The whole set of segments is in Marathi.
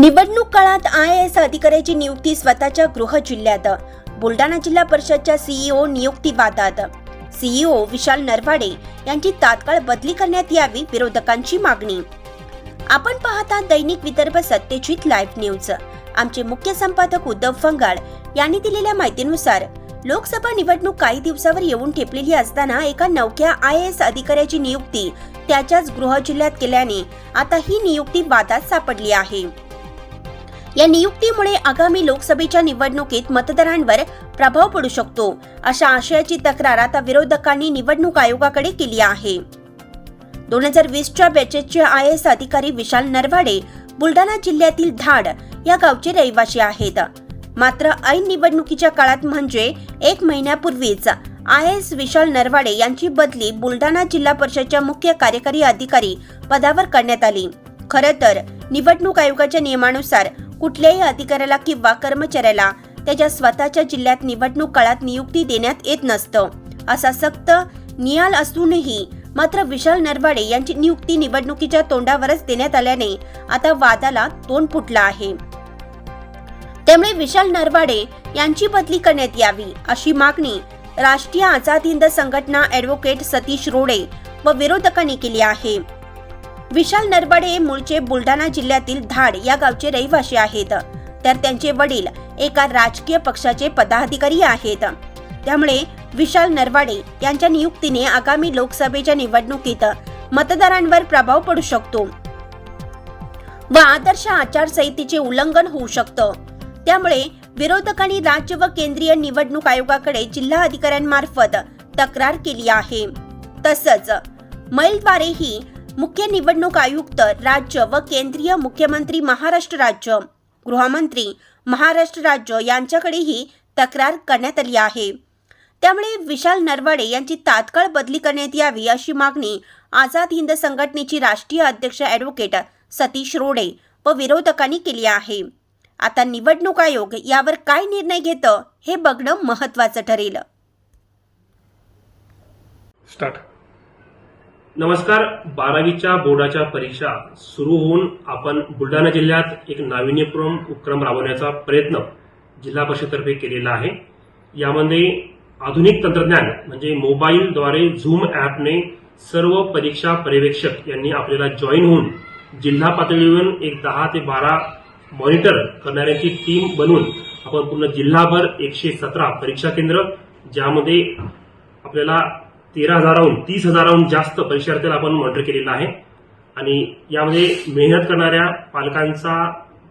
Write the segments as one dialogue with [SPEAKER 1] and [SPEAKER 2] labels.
[SPEAKER 1] निवडणूक काळात आय एस अधिकाऱ्याची नियुक्ती स्वतःच्या गृह जिल्ह्यात. बुलढाणा जिल्हा परिषदच्या सीईओ नियुक्ती वादात सीईओ विशाल नरवाडे यांची तात्काळ बदली करण्यात यावी विरोधकांची मागणी. आपण पाहता दैनिक विदर्भ सत्यजित लाईव्ह न्यूज. आमचे मुख्य संपादक उद्धव फंगाळ यांनी दिलेल्या माहितीनुसार लोकसभा निवडणूक काही दिवसावर येऊन ठेपलेली असताना एका नवख्या आय एस अधिकाऱ्याची नियुक्ती त्याच्याच गृह जिल्ह्यात केल्याने आता ही नियुक्ती वादात सापडली आहे. या नियुक्तीमुळे आगामी लोकसभेच्या निवडणुकीत मतदारांवर प्रभाव पडू शकतो. अशा आशयाची तक्रार आता विरोधकांनी निवडणूक आयोगाकडे केली आहे. दोन हजार वीसच्या बॅचेसचे आय एस अधिकारी विशाल नरवाडे बुलढाणा जिल्ह्यातील धाड या गावचे रहिवासी आहेत. मात्र ऐन निवडणुकीच्या काळात म्हणजे एक महिन्यापूर्वीच आय एस विशाल नरवाडे यांची बदली बुलढाणा जिल्हा परिषदच्या मुख्य कार्यकारी अधिकारी पदावर करण्यात आली. खरं तर निवडणूक आयोगाच्या नियमानुसार कुठल्याही अधिकाऱ्याला किंवा कर्मचाऱ्याला त्याच्या स्वतःच्या जिल्ह्यात निवडणूक काळात नियुक्ती देण्यात येत नसतं. असा सक्त नियाल असूनही मात्र विशाल नरवाडे यांची नियुक्ती निवडणुकीच्या तोंडावरच देण्यात आल्याने आता वादाला तोंड फुटला आहे. त्यामुळे विशाल नरवाडे यांची बदली करण्यात यावी अशी मागणी राष्ट्रीय आझाद हिंद संघटना ॲडव्होकेट सतीश रोडे व विरोधकांनी केली आहे. विशाल नरवाडे हे मूळचे बुलढाणा जिल्ह्यातील धाड या गावचे रहिवासी आहेत. तर त्यांचे वडील एका राजकीय पक्षाचे पदाधिकारी आहेत. त्यामुळे विशाल नरवाडे यांच्या नियुक्तीने आगामी लोकसभेच्या निवडणुकीत मतदारांवर प्रभाव पडू शकतो व आदर्श आचारसंहितेचे उल्लंघन होऊ शकतं. त्यामुळे विरोधकांनी राज्य व केंद्रीय निवडणूक आयोगाकडे जिल्हा अधिकाऱ्यांमार्फत तक्रार केली आहे. तसंच मैलद्वारेही मुख्य निवडणूक आयुक्त राज्य व केंद्रीय मुख्यमंत्री महाराष्ट्र राज्य. गृहमंत्री महाराष्ट्र राज्य यांच्याकडेही तक्रार करण्यात आली आहे. त्यामुळे विशाल नरवाडे यांची तात्काळ बदली करण्यात यावी अशी मागणी आझाद हिंद संघटनेची राष्ट्रीय अध्यक्ष ॲडव्होकेट सतीश रोडे व विरोधकांनी केली आहे. आता निवडणूक आयोग यावर काय निर्णय घेतं हे बघणं महत्वाचं ठरेल.
[SPEAKER 2] स्टार्ट.
[SPEAKER 3] नमस्कार. बारावीच्या बोर्डाच्या परीक्षा सुरू होऊन आपण बुलढाणा जिल्ह्यात एक नाविन्यपूर्ण उपक्रम राबवण्याचा प्रयत्न जिल्हा परिषदतर्फे केलेला आहे. यामध्ये आधुनिक तंत्रज्ञान म्हणजे मोबाईलद्वारे झूम ॲपने सर्व परीक्षा पर्यवेक्षक यांनी आपल्याला जॉईन होऊन जिल्हा पातळीवरून एक दहा ते बारा मॉनिटर करणाऱ्यांची टीम बनवून आपण पूर्ण जिल्हाभर एकशे सतरा परीक्षा केंद्र ज्यामध्ये आपल्याला तेरा हजाराहून तीस हजाराहून जास्त परीक्षार्थ्याला आपण मॉनिटर केलेला आहे. आणि यामध्ये मेहनत करणाऱ्या पालकांचा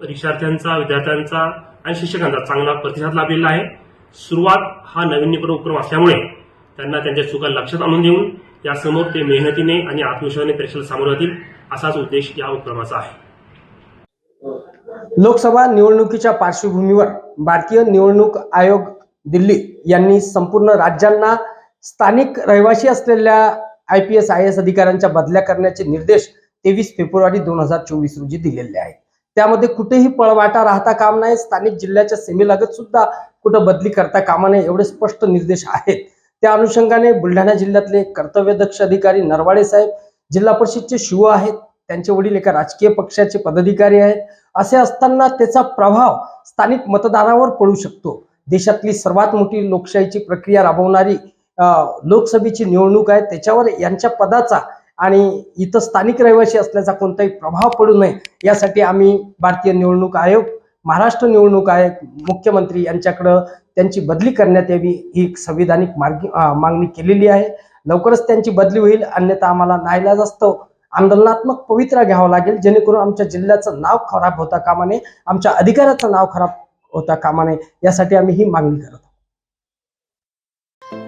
[SPEAKER 3] परीक्षार्थ्यांचा विद्यार्थ्यांचा आणि शिक्षकांचा चांगला प्रतिसाद लाभलेला आहे. सुरुवात हा नाविन्यपूर्ण उपक्रम असल्यामुळे त्यांना त्यांच्या चुका लक्षात आणून देऊन यासमोर ते मेहनतीने आणि आत्मविश्वासाने परीक्षेला सामोरं जातील असाच उद्देश या उपक्रमाचा आहे.
[SPEAKER 4] लोकसभा निवडणुकीच्या पार्श्वभूमीवर भारतीय निवडणूक आयोग दिल्ली यांनी संपूर्ण राज्यांना स्थानिक रहिवासी असलेल्या I P S I S अधिकाऱ्यांच्या बदल्या करण्याचे निर्देश तेवीस फेब्रुवारी दोन हजार चोवीस रोजी दिलेले आहेत. त्यामध्ये कुठेही पळवाटा राहता काम नाही. स्थानिक जिल्ह्याच्या सीमेलागत सुद्धा कुठं बदली करता कामा नये एवढे स्पष्ट निर्देश आहेत. त्या अनुषंगाने बुलढाणा जिल्ह्यातले कर्तव्यदक्ष अधिकारी नरवाडे साहेब जिल्हा परिषदचे शिव आहेत. त्यांचे वडील एका राजकीय पक्षाचे पदाधिकारी आहेत. असे असताना त्याचा प्रभाव स्थानिक मतदारावर पडू शकतो. देशातली सर्वात मोठी लोकशाहीची प्रक्रिया राबवणारी लोकसभेची निवडणूक आहे त्याच्यावर यांच्या पदाचा आणि इथं स्थानिक रहिवासी असल्याचा कोणताही प्रभाव पडू नये यासाठी आम्ही भारतीय निवडणूक आयोग महाराष्ट्र निवडणूक आयोग मुख्यमंत्री यांच्याकडं त्यांची बदली करण्यात यावी ही संविधानिक मार्गी मागणी केलेली आहे. लवकरच त्यांची बदली होईल अन्यथा आम्हाला नाईलाज असतो. आंदोलनात्मक पवित्रा घ्यावा लागेल जेणेकरून आमच्या जिल्ह्याचं नाव खराब होता कामा नये आमच्या अधिकाराचं नाव खराब होता कामा नये यासाठी आम्ही ही मागणी करत आहोत.